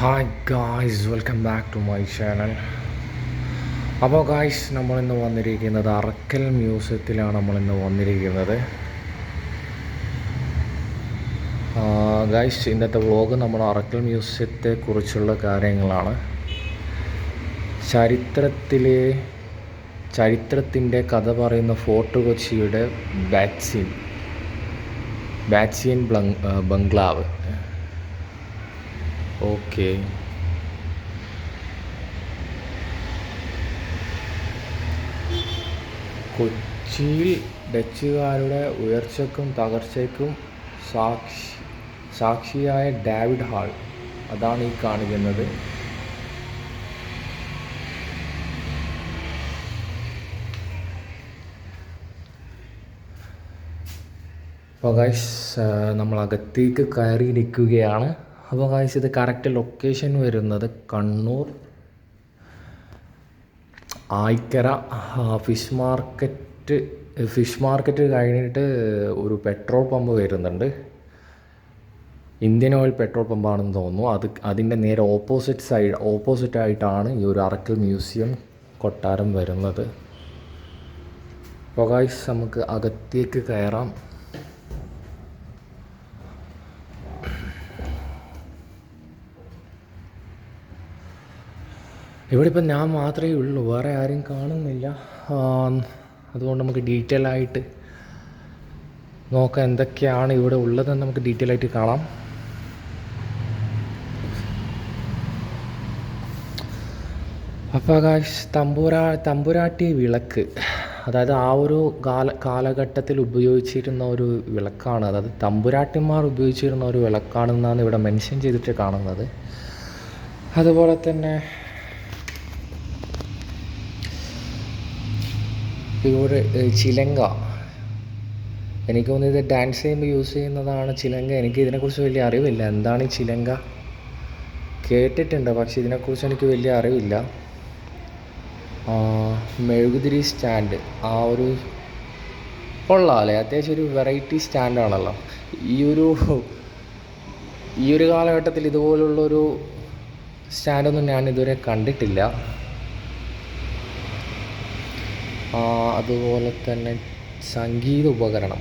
Hi guys welcome back to my channel അപ്പോൾ guys നമ്മളിന്ന് വന്നിരിക്കുന്നത് അറക്കൽ മ്യൂസിയത്തിലാണ് നമ്മളിന്ന് വന്നിരിക്കുന്നത്. ഗായ്സ് ഇന്നത്തെ വ്ളോഗ് നമ്മൾ അറക്കൽ മ്യൂസിയത്തെ കുറിച്ചുള്ള കാര്യങ്ങളാണ്. ചരിത്രത്തിലെ ചരിത്രത്തിന്റെ കഥ പറയുന്ന ഫോർട്ട് കൊച്ചിയുടെ ബാറ്റ്സിൻ ബാറ്റ്സിയൻ ബംഗ്ലാവ്. ഓക്കെ. കൊച്ചിയിൽ ഡച്ചുകാരുടെ ഉയർച്ചയ്ക്കും തകർച്ചയ്ക്കും സാക്ഷി സാക്ഷിയായ ഡാവിഡ് ഹാൾ. അതാണ് ഈ കാണിക്കുന്നത്. അപ്പോൾ ഗൈസ് നമ്മൾ അകത്തേക്ക് കയറിയിരിക്കുകയാണ് അപ്പോൾ ഗായ്സ് ഇത് കറക്റ്റ് ലൊക്കേഷൻ വരുന്നത് Kannur. Ayikkara fish market fish market കഴിഞ്ഞിട്ട് ഒരു പെട്രോൾ പമ്പ് വരുന്നുണ്ട്. ഇന്ത്യൻ ഓയിൽ പെട്രോൾ പമ്പാണെന്ന് തോന്നുന്നു. അത് അതിന്റെ നേരെ ഓപ്പോസിറ്റ് സൈഡ് ഓപ്പോസിറ്റ് ആയിട്ടാണ് ഈ ഒരു അറക്കൽ മ്യൂസിയം കൊട്ടാരം വരുന്നത്. അപ്പോൾ ഗൈസ് നമുക്ക് അകത്തേക്ക് കയറാം. ഇവിടെ ഇപ്പം ഞാൻ മാത്രമേ ഉള്ളൂ. വേറെ ആരും കാണുന്നില്ല. അതുകൊണ്ട് നമുക്ക് ഡീറ്റെയിൽ ആയിട്ട് നോക്കാം എന്തൊക്കെയാണ് ഇവിടെ ഉള്ളതെന്ന് നമുക്ക് ഡീറ്റെയിൽ ആയിട്ട് കാണാം. അപ്പോൾ ആകാശ് തമ്പുരാ തമ്പുരാട്ടി വിളക്ക്. അതായത് ആ ഒരു കാല കാലഘട്ടത്തിൽ ഉപയോഗിച്ചിരുന്ന ഒരു വിളക്കാണ്. അതായത് തമ്പുരാട്ടിമാർ ഉപയോഗിച്ചിരുന്ന ഒരു വിളക്കാണെന്നാണ് ഇവിടെ മെൻഷൻ ചെയ്തിട്ട് കാണുന്നത്. അതുപോലെ തന്നെ ഇവിടെ ചിലങ്ക. എനിക്ക് തോന്നുന്നത് ഇത് ഡാൻസ് ചെയ്യുമ്പോൾ യൂസ് ചെയ്യുന്നതാണ് ചിലങ്ക. എനിക്ക് ഇതിനെക്കുറിച്ച് വലിയ അറിവില്ല. എന്താണ് ഈ ചിലങ്ക? കേട്ടിട്ടുണ്ട് പക്ഷെ ഇതിനെക്കുറിച്ച് എനിക്ക് വലിയ അറിവില്ല. മെഴുകുതിരി സ്റ്റാൻഡ്. ആ ഒരു കൊള്ളാമല്ലേ അത്യാവശ്യം ഒരു വെറൈറ്റി സ്റ്റാൻഡാണല്ലോ ഈ ഒരു ഈ ഒരു കാലഘട്ടത്തിൽ ഇതുപോലുള്ളൊരു സ്റ്റാൻഡൊന്നും ഞാൻ ഇതുവരെ കണ്ടിട്ടില്ല. അതുപോലെ തന്നെ സംഗീത ഉപകരണം.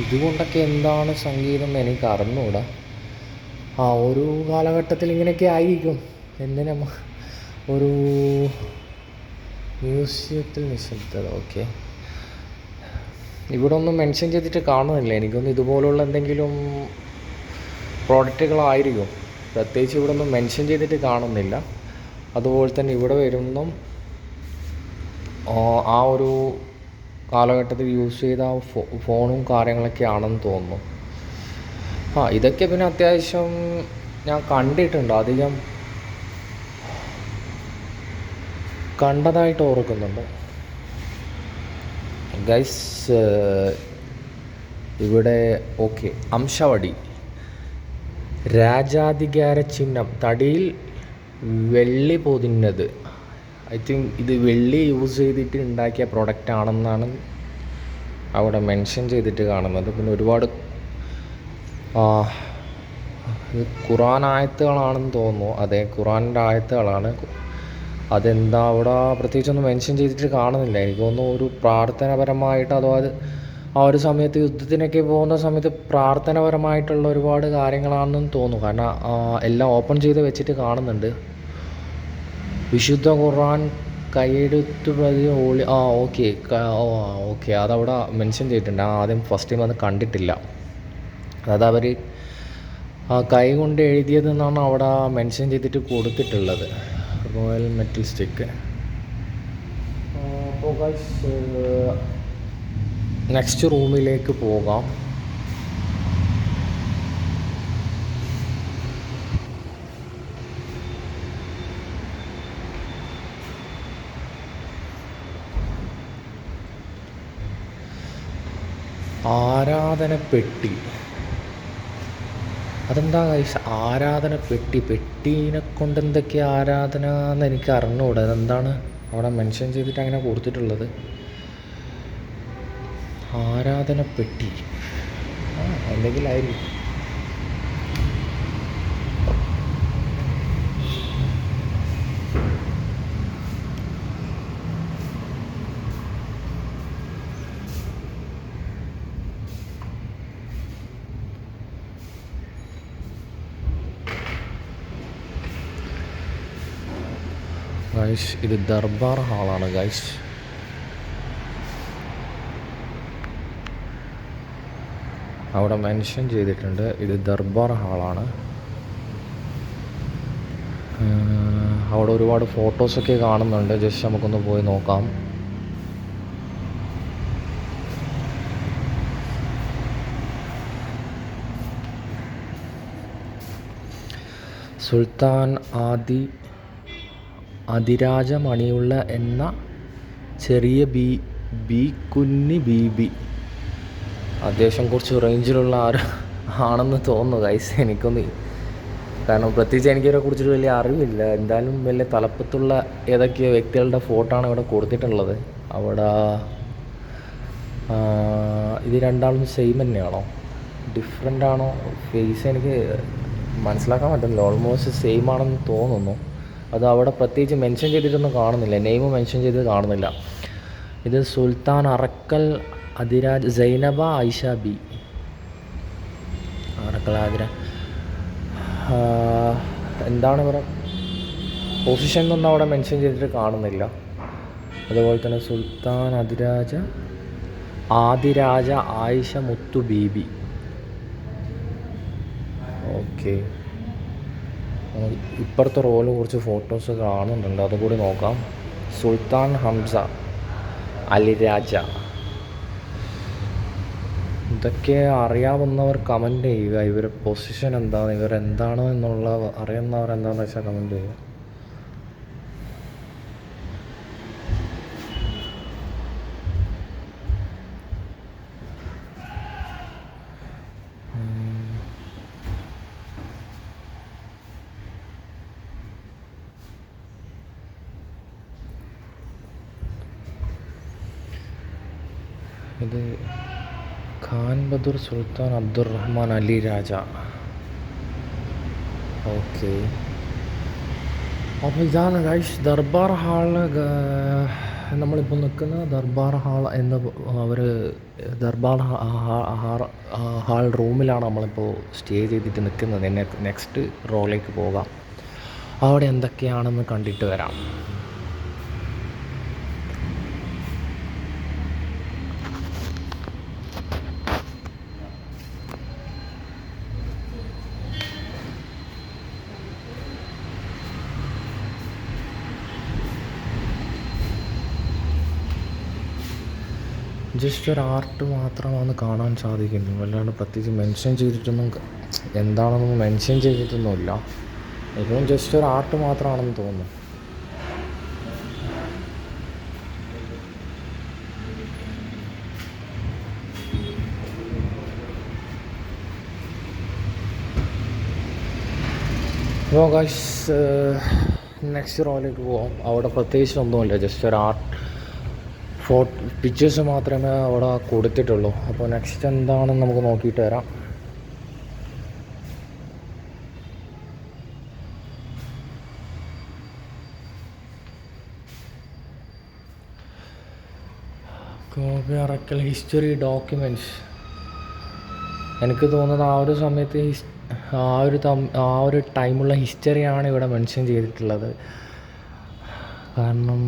ഇതുകൊണ്ടൊക്കെ എന്താണ് സംഗീതം എന്ന് എനിക്ക് അറിഞ്ഞുകൂടാ ആ ഒരു കാലഘട്ടത്തിൽ ഇങ്ങനെയൊക്കെ ആയിരിക്കും. എന്തിനാ ഒരു മ്യൂസിയത്തിൽ നിശബ്ദത ഓക്കെ. ഇവിടെ ഒന്നും മെൻഷൻ ചെയ്തിട്ട് കാണുന്നില്ല. എനിക്കൊന്നും ഇതുപോലുള്ള എന്തെങ്കിലും പ്രോഡക്റ്റുകളായിരിക്കും. പ്രത്യേകിച്ച് ഇവിടെ ഒന്നും മെൻഷൻ ചെയ്തിട്ട് കാണുന്നില്ല. അതുപോലെ തന്നെ ഇവിടെ വരുന്നു ആ ഒരു കാലഘട്ടത്തിൽ യൂസ് ചെയ്ത ആ ഫോണും കാര്യങ്ങളൊക്കെ ആണെന്ന് തോന്നുന്നു. ആ ഇതൊക്കെ പിന്നെ അത്യാവശ്യം ഞാൻ കണ്ടിട്ടുണ്ട്. അധികം കണ്ടതായിട്ട് ഓർക്കുന്നുണ്ട്. ഗൈസ് ഇവിടെ ഓക്കെ അംശവടി. രാജാധികാര ചിഹ്നം തടിയിൽ വെള്ളി പൊതിഞ്ഞത്. ഐ തിങ്ക് ഇത് വെള്ളി യൂസ് ചെയ്തിട്ട് ഉണ്ടാക്കിയ പ്രോഡക്റ്റ് ആണെന്നാണ് അവിടെ മെൻഷൻ ചെയ്തിട്ട് കാണുന്നത്. പിന്നെ ഒരുപാട് ഖുറാൻ ആയത്തുകളാണെന്ന് തോന്നുന്നു. അതെ ഖുറാന്റെ ആയത്തുകളാണ്. അതെന്താ അവിടെ പ്രത്യേകിച്ചൊന്നും മെൻഷൻ ചെയ്തിട്ട് കാണുന്നില്ല. എനിക്ക് തോന്നുന്നു ഒരു പ്രാർത്ഥനാപരമായിട്ട് അഥവാ അത് ആ ഒരു സമയത്ത് യുദ്ധത്തിനൊക്കെ പോകുന്ന സമയത്ത് പ്രാർത്ഥനാപരമായിട്ടുള്ള ഒരുപാട് കാര്യങ്ങളാണെന്ന് തോന്നുന്നു. കാരണം എല്ലാം ഓപ്പൺ ചെയ്ത് വെച്ചിട്ട് കാണുന്നുണ്ട്. വിശുദ്ധ ഖുർആൻ കൈയെടുത്ത് പ്രതി ഓളി ആ ഓക്കെ. ഓക്കെ. അതവിടെ മെൻഷൻ ചെയ്തിട്ടുണ്ട്. ആ ആദ്യം ഫസ്റ്റ് ടൈം അത് കണ്ടിട്ടില്ല. അതായത് അവർ ആ കൈ കൊണ്ട് എഴുതിയതെന്നാണ് അവിടെ മെൻഷൻ ചെയ്തിട്ട് കൊടുത്തിട്ടുള്ളത്. റോയൽ മെറ്റൽ സ്റ്റിക്ക് നെക്സ്റ്റ് റൂമിലേക്ക് പോകാം. ആരാധനപ്പെട്ടി. അതെന്താ കൈസ് ആരാധനപ്പെട്ടി. പെട്ടീനെ കൊണ്ട് എന്തൊക്കെ ആരാധന എന്ന് എനിക്ക് അറിഞ്ഞുകൂടാ അതെന്താണ് അവിടെ മെൻഷൻ ചെയ്തിട്ട് അങ്ങനെ കൊടുത്തിട്ടുള്ളത്? ആരാധനപ്പെട്ടി. ആ എന്തെങ്കിലും ആയിരിക്കും ഗൈസ് ഇത് ദർബാർ ഹാളാണ് ഗൈസ്. അവിടെ മെൻഷൻ ചെയ്തിട്ടുണ്ട് ഇത് ദർബാർ ഹാളാണ്. അവിടെ ഒരുപാട് ഫോട്ടോസൊക്കെ കാണുന്നുണ്ട് ജസ്റ്റ് നമുക്കൊന്ന് പോയി നോക്കാം. സുൽത്താൻ ആദി അതിരാജമണിയുള്ള എന്ന ചെറിയ ബി ബി കുഞ്ഞി ബി അത്യാവശ്യം കുറച്ച് റേഞ്ചിലുള്ള ആര് ആണെന്ന് തോന്നുന്നു ഗൈസ് എനിക്കൊന്ന് കാരണം പ്രത്യേകിച്ച് എനിക്കിവരെ കുറിച്ചൊരു വലിയ അറിവില്ല. എന്തായാലും വലിയ തലപ്പത്തുള്ള ഏതൊക്കെയോ വ്യക്തികളുടെ ഫോട്ടോ ആണ് ഇവിടെ കൊടുത്തിട്ടുള്ളത്. അവിടെ ഇത് രണ്ടാളും സെയിം തന്നെയാണോ? ഡിഫറെന്റ് ആണോ? ഫേസ് എനിക്ക് മനസ്സിലാക്കാൻ പറ്റുന്നില്ല ഓൾമോസ്റ്റ് സെയിം ആണെന്ന് തോന്നുന്നു. അത് അവിടെ പ്രത്യേകിച്ച് മെൻഷൻ ചെയ്തിട്ടൊന്നും കാണുന്നില്ല. നെയിം മെൻഷൻ ചെയ്ത് കാണുന്നില്ല. ഇത് സുൽത്താൻ അറക്കൽ അതിരാജ് സൈനബ ഐഷ ബി. അറക്കൽ ആതിര. എന്താണ് ഇവിടെ പൊസിഷൻ ഒന്നും അവിടെ മെൻഷൻ ചെയ്തിട്ട് കാണുന്നില്ല. അതുപോലെ തന്നെ സുൽത്താൻ അതിരാജ ആദിരാജ ആയിഷ മുത്തു ബീബി ഓക്കെ. ഇപ്പുറത്തെ റോയിൽ കുറച്ച് ഫോട്ടോസ് കാണുന്നുണ്ട്. അതുകൂടി നോക്കാം. സുൽത്താൻ ഹംസ അലിരാജ ഇതൊക്കെ അറിയാവുന്നവർ കമന്റ് ചെയ്യുക. ഇവരുടെ പൊസിഷൻ എന്താണ്? ഇവരെന്താണ് എന്നുള്ള അറിയുന്നവർ എന്താണെന്ന് വെച്ചാൽ കമന്റ് ചെയ്യുക. ഇത് ഖാൻ ബദർ സുൽത്താൻ അബ്ദുറഹ്മാൻ അലി രാജ. ഓക്കെ. അപ്പോൾ ഇതാണ് ഗൈഷ് ദർബാർ ഹാൾ നമ്മളിപ്പോൾ നിൽക്കുന്ന ദർബാർ ഹാൾ എന്ന അവർ ദർബാർ ഹാൾ റൂമിലാണ് നമ്മളിപ്പോൾ സ്റ്റേ ചെയ്തിട്ട് നിൽക്കുന്നത്. നെക്സ്റ്റ് റോളിലേക്ക് പോകാം. അവിടെ എന്തൊക്കെയാണെന്ന് കണ്ടിട്ട് വരാം. ജസ്റ്റ് ഒരു ആർട്ട് മാത്രമാണ് കാണാൻ സാധിക്കുന്നത് അല്ലാണ്ട് പ്രത്യേകിച്ച് മെൻഷൻ ചെയ്തിട്ടൊന്നും എന്താണെന്നൊന്നും മെൻഷൻ ചെയ്തിട്ടൊന്നുമില്ല. ഇതും ജസ്റ്റ് ഒരു ആർട്ട് മാത്രമാണെന്ന് തോന്നുന്നു. അപ്പോൾ ഗായ്സ് നെക്സ്റ്റ് റോയിലേക്ക് പോവാം. അവിടെ പ്രത്യേകിച്ച് ഒന്നുമില്ല. ജസ്റ്റ് ഒരു ആർട്ട് ഫോ പിക്ചേഴ്സ് മാത്രമേ അവിടെ കൊടുത്തിട്ടുള്ളൂ. അപ്പോൾ നെക്സ്റ്റ് എന്താണെന്ന് നമുക്ക് നോക്കിയിട്ട് വരാം. റക്കൽ ഹിസ്റ്ററി ഡോക്യുമെന്റ്സ് എനിക്ക് തോന്നുന്നത് ആ ഒരു സമയത്ത് ഹിസ് ആ ഒരു തം- ആ ഒരു ടൈമുള്ള ഹിസ്റ്ററിയാണ് ഇവിടെ മെൻഷൻ ചെയ്തിട്ടുള്ളത്. കാരണം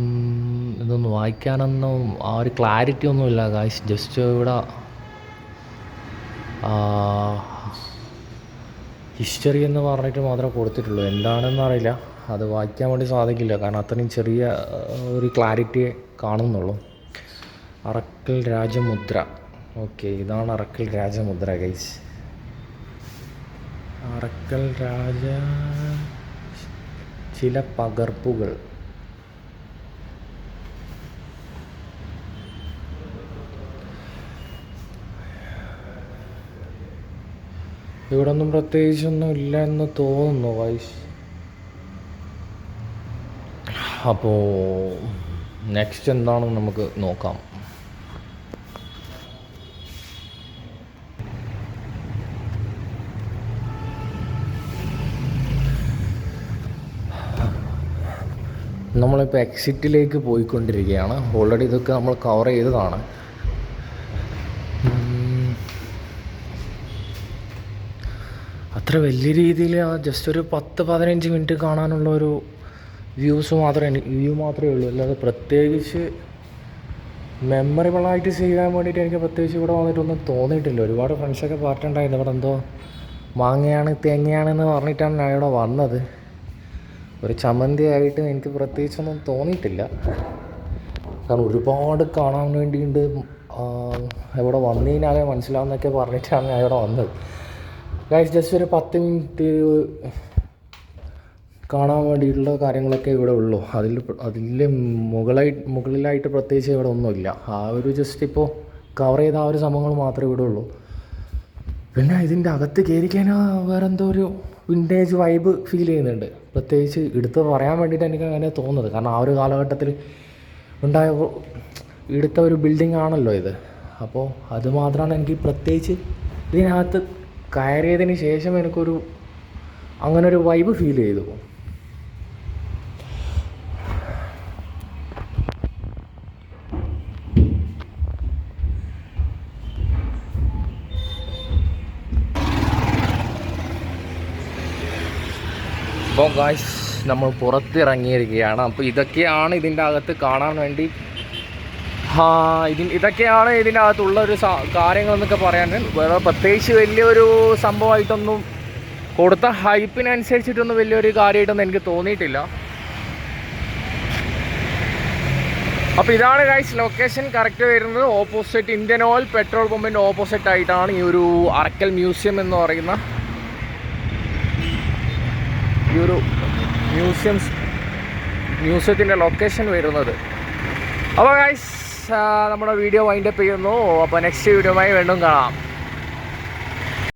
ഇതൊന്നും വായിക്കാനൊന്നും ആ ഒരു ക്ലാരിറ്റി ഒന്നുമില്ല ഗായ്സ് ജസ്റ്റ് ഇവിടെ ഹിസ്റ്ററി എന്ന് പറഞ്ഞിട്ട് മാത്രമേ കൊടുത്തിട്ടുള്ളൂ. എന്താണെന്ന് അറിയില്ല. അത് വായിക്കാൻ വേണ്ടി സാധിക്കില്ല. കാരണം അത്രയും ചെറിയ ഒരു ക്ലാരിറ്റി കാണുന്നുള്ളൂ. അറക്കൽ രാജമുദ്ര. ഓക്കെ ഇതാണ് അറക്കൽ രാജമുദ്ര ഗൈസ് അറക്കൽ രാജ ചില പകർപ്പുകൾ. ഇവിടെ ഒന്നും പ്രത്യേകിച്ചൊന്നും ഇല്ല എന്ന് തോന്നുന്നു വൈസ് അപ്പോൾ നെക്സ്റ്റ് എന്താണെന്ന് നമുക്ക് നോക്കാം. നമ്മളിപ്പോൾ എക്സിറ്റിലേക്ക് പോയിക്കൊണ്ടിരിക്കുകയാണ്. ഓൾറെഡി ഇതൊക്കെ നമ്മൾ കവർ ചെയ്തതാണ്. അത്ര വലിയ രീതിയിൽ ജസ്റ്റ് ഒരു പത്ത് പതിനഞ്ച് മിനിറ്റ് കാണാനുള്ള ഒരു വ്യൂസ് മാത്രമേ വ്യൂ മാത്രമേ ഉള്ളൂ. അല്ലാതെ പ്രത്യേകിച്ച് മെമ്മറബിളായിട്ട് ചെയ്യാൻ വേണ്ടിയിട്ട് എനിക്ക് പ്രത്യേകിച്ച് ഇവിടെ വന്നിട്ടൊന്നും തോന്നിയിട്ടില്ല. ഒരുപാട് ഫ്രണ്ട്സൊക്കെ പറഞ്ഞിട്ടുണ്ടായിരുന്നു ഇവിടെ എന്തോ മാങ്ങയാണ് തേങ്ങയാണെന്ന് പറഞ്ഞിട്ടാണ് ഞാൻ ഇവിടെ വന്നത്. ഒരു ചമന്തി ആയിട്ട് എനിക്ക് പ്രത്യേകിച്ചൊന്നും തോന്നിയിട്ടില്ല. കാരണം ഒരുപാട് കാണാൻ വേണ്ടിയിട്ട് ഇവിടെ വന്നതിനാലേ മനസ്സിലാവുന്നൊക്കെ പറഞ്ഞിട്ടാണ് ഞാൻ ഇവിടെ വന്നത്. ഗൈസ് ജസ്റ്റ് ഒരു പത്ത് മിനിറ്റ് കാണാൻ വേണ്ടിയിട്ടുള്ള കാര്യങ്ങളൊക്കെ ഇവിടെ ഉള്ളൂ. അതിൽ അതിൽ മുകളായി മുകളിലായിട്ട് പ്രത്യേകിച്ച് ഇവിടെ ഒന്നുമില്ല. ആ ഒരു ജസ്റ്റ് ഇപ്പോൾ കവർ ചെയ്ത ആ ഒരു സംഭവങ്ങൾ മാത്രമേ ഇവിടെ ഉള്ളൂ. പിന്നെ ഇതിന്റെ അകത്ത് കയറി വേറെന്തോ ഒരു വിന്റേജ് വൈബ് ഫീൽ ചെയ്യുന്നുണ്ട്. പ്രത്യേകിച്ച് എടുത്ത് പറയാൻ വേണ്ടിയിട്ട് എനിക്ക് അങ്ങനെ തോന്നുന്നത്. കാരണം ആ ഒരു കാലഘട്ടത്തിൽ ഉണ്ടായ എടുത്ത ഒരു ബിൽഡിംഗ് ആണല്ലോ ഇത്. അപ്പോൾ അതുമാത്രമാണ് എനിക്ക് പ്രത്യേകിച്ച് ഇതിനകത്ത് കയറിയതിന് ശേഷം എനിക്കൊരു അങ്ങനൊരു വൈബ് ഫീൽ ചെയ്തു. അപ്പോൾ ഗായ്സ് നമ്മൾ പുറത്തിറങ്ങിയിരിക്കുകയാണ്. അപ്പോൾ ഇതൊക്കെയാണ് ഇതിന്റെ അകത്ത് കാണാൻ വേണ്ടി ഇതിന് ഇതൊക്കെയാണ് ഇതിന്റെ അകത്തുള്ള ഒരു കാര്യങ്ങളെന്നൊക്കെ പറയാൻ. വേറെ പ്രത്യേകിച്ച് വലിയൊരു സംഭവമായിട്ടൊന്നും കൊടുത്ത ഹൈപ്പിനനുസരിച്ചിട്ടൊന്നും വലിയൊരു കാര്യമായിട്ടൊന്നും എനിക്ക് തോന്നിയിട്ടില്ല. അപ്പോൾ ഇതാണ് ഗൈസ് ലൊക്കേഷൻ കറക്റ്റ് വരുന്നത്. ഓപ്പോസിറ്റ് ഇന്ത്യൻ ഓയിൽ പെട്രോൾ പമ്പിന്റെ ഓപ്പോസിറ്റ് ആയിട്ടാണ് ഈ ഒരു അറക്കൽ മ്യൂസിയം എന്ന് പറയുന്ന ഈ ഒരു മ്യൂസിയം മ്യൂസിയത്തിന്റെ ലൊക്കേഷൻ വരുന്നത്. അപ്പോൾ ഗൈസ് നമ്മുടെ വീഡിയോ വൈൻഡപ്പ് ചെയ്യുന്നു. അപ്പോൾ നെക്സ്റ്റ് വീഡിയോയുമായി വീണ്ടും കാണാം.